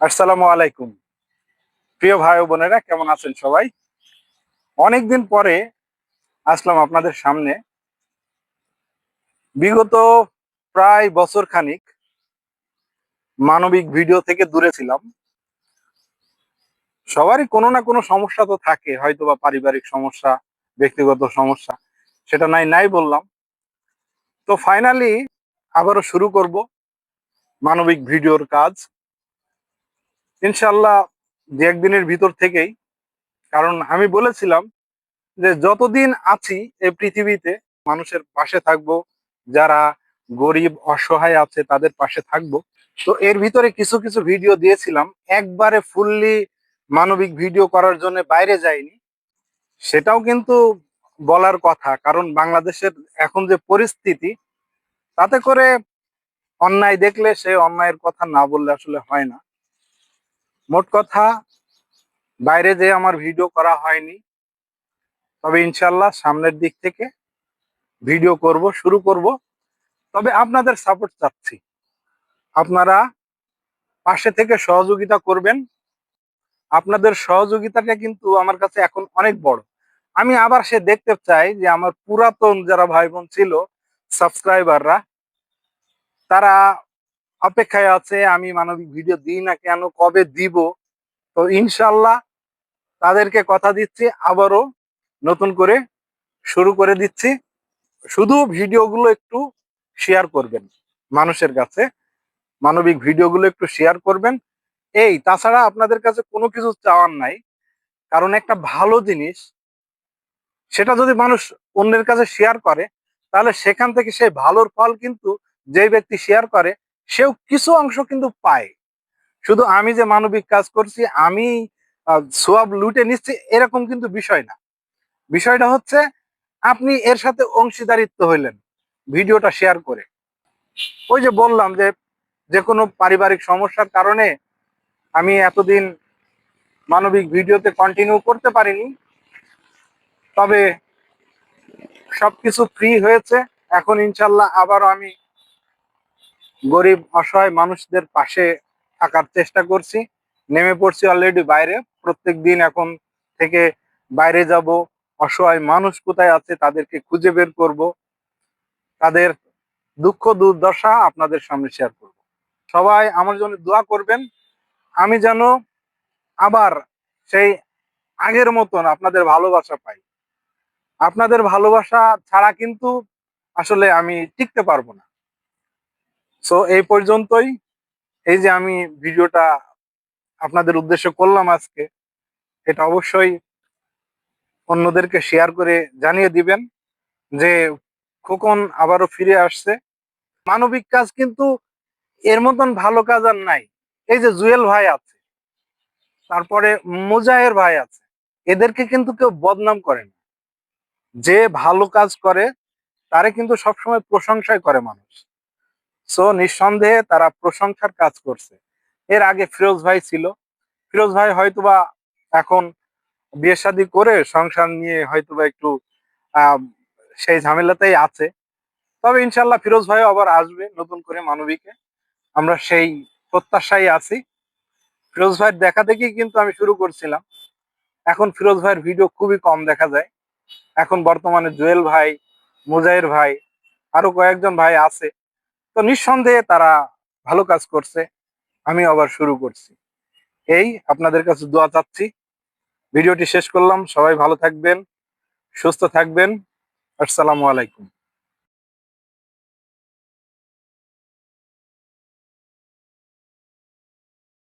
আসসালামু আলাইকুম। প্রিয় ভাই বোনেরা, কেমন আছেন সবাই? অনেকদিন পরে আসলাম আপনাদের সামনে। বিগত প্রায় বছর খানিক মানবিক ভিডিও থেকে দূরে ছিলাম। সবারই কোনো না কোনো সমস্যা তো থাকে হয়তো বা পারিবারিক সমস্যা, ব্যক্তিগত সমস্যা, সেটা নাই নাই বললাম। তো ফাইনালি আবারও শুরু করব মানবিক ভিডিওর কাজ। ইনশাল্লাহ দু একদিনের ভিতর থেকেই। কারণ আমি বলেছিলাম যে যতদিন আছি এই পৃথিবীতে, মানুষের পাশে থাকব, যারা গরিব, অসহায় আছে তাদের পাশে থাকব। তো এর ভিতরে কিছু কিছু ভিডিও দিয়েছিলাম। একবারে ফুললি মানবিক ভিডিও করার জন্য বাইরে যাইনি। সেটাও কিন্তু বলার কথা, কারণ বাংলাদেশের এখন যে পরিস্থিতি, তাতে করে অন্যায় দেখলে সে অন্যায়ের কথা না বললে আসলে হয় না। মোট কথা, বাইরে যে আমার ভিডিও করা হয়নি। তবে ইনশাল্লাহ সামনের দিক থেকে ভিডিও করব, শুরু করব। তবে আপনাদের সাপোর্ট চাচ্ছি। আপনারা পাশে থেকে সহযোগিতা করবেন। আপনাদের সহযোগিতাটা কিন্তু আমার কাছে এখন অনেক বড়। আমি আবার সে দেখতে চাই যে আমার পুরাতন যারা ভাই বোন ছিল সাবস্ক্রাইবাররা তারা অপেক্ষায় আছে, আমি মানবিক ভিডিও দিই না কেন, কবে দিব? তো ইনশাল্লাহ তাদেরকে কথা দিচ্ছি, আবারও নতুন করে শুরু করে দিচ্ছি। শুধু ভিডিওগুলো একটু শেয়ার করবেন মানুষের কাছে, মানবিক ভিডিওগুলো একটু শেয়ার করবেন। এই, তাছাড়া আপনাদের কাছে কোনো কিছু চাওয়ার নাই, কারণ একটা ভালো জিনিস, সেটা যদি মানুষ অন্যের কাছে শেয়ার করে, তাহলে সেখান থেকে সেই ভালোর ফল কিন্তু যে ব্যক্তি শেয়ার করে সেও কিছু অংশ কিন্তু পায়। শুধু আমি যে মানবিক কাজ করছি, আমি সোয়াব লুটে নিচ্ছি, এরকম কিন্তু বিষয় না। বিষয়টা হচ্ছে, আপনি এর সাথে অংশীদারিত্ব হইলেন, ভিডিওটা শেয়ার করে। ওই যে বললাম যে যে কোনো পারিবারিক সমস্যার কারণে আমি এতদিন মানবিক ভিডিওতে কন্টিনিউ করতে পারিনি। তবে সবকিছু ফ্রি হয়েছে। এখন ইনশাল্লাহ আবারও আমি গরিব, অসহায় মানুষদের পাশে থাকার চেষ্টা করছি। নেমে পড়ছি অলরেডি বাইরে। প্রত্যেক দিন এখন থেকে বাইরে যাব। অসহায় মানুষ কোথায় আছে তাদেরকে খুঁজে বের করব। তাদের দুঃখ, দুর্দশা আপনাদের সামনে শেয়ার করব। সবাই আমার জন্য দোয়া করবেন। আমি যেন আবার সেই আগের মতন আপনাদের ভালোবাসা পাই। আপনাদের ভালোবাসা ছাড়া কিন্তু আসলে আমি টিকতে পারব না। সো এই পর্যন্তই। এই যে আমি ভিডিওটা আপনাদের উদ্দেশ্য করলাম আজকে, এটা অবশ্যই অন্যদেরকে শেয়ার করে জানিয়ে দিবেন যে খোকন আবারও ফিরে আসছে। মানবিক কাজ কিন্তু এর মতন ভালো কাজ আর নাই। এই যে জুয়েল ভাই আছে, তারপরে মুজাহের ভাই আছে, এদেরকে কিন্তু কেউ বদনাম করে না। যে ভালো কাজ করে, তারে কিন্তু সবসময় প্রশংসাই করে মানুষ। সো নিঃসন্দেহে তারা প্রশংসার কাজ করছে। এর আগে ফিরোজ ভাই ছিল। ফিরোজ ভাই হয়তোবা এখন বিয়ে শাদী করে সংসার নিয়ে হয়তোবা একটু সেই ঝামেলাতেই আছে। তবে ইনশাল্লাহ ফিরোজ ভাইও আবার আসবে নতুন করে মানবিকে। আমরা সেই প্রত্যাশাই আছি। ফিরোজ ভাইয়ের দেখা দেখেই কিন্তু আমি শুরু করছিলাম। এখন ফিরোজ ভাইয়ের ভিডিও খুবই কম দেখা যায়। এখন বর্তমানে জুয়েল ভাই, মুজাহির ভাই, আরও কয়েকজন ভাই আছে। তো নিঃসন্দেহে তারা ভালো কাজ করছে। আমি আবার শুরু করছি। এই, আপনাদের কাছে দোয়া চাচ্ছি। ভিডিওটি শেষ করলাম। সবাই ভালো থাকবেন, সুস্থ থাকবেন। আসসালামু আলাইকুম।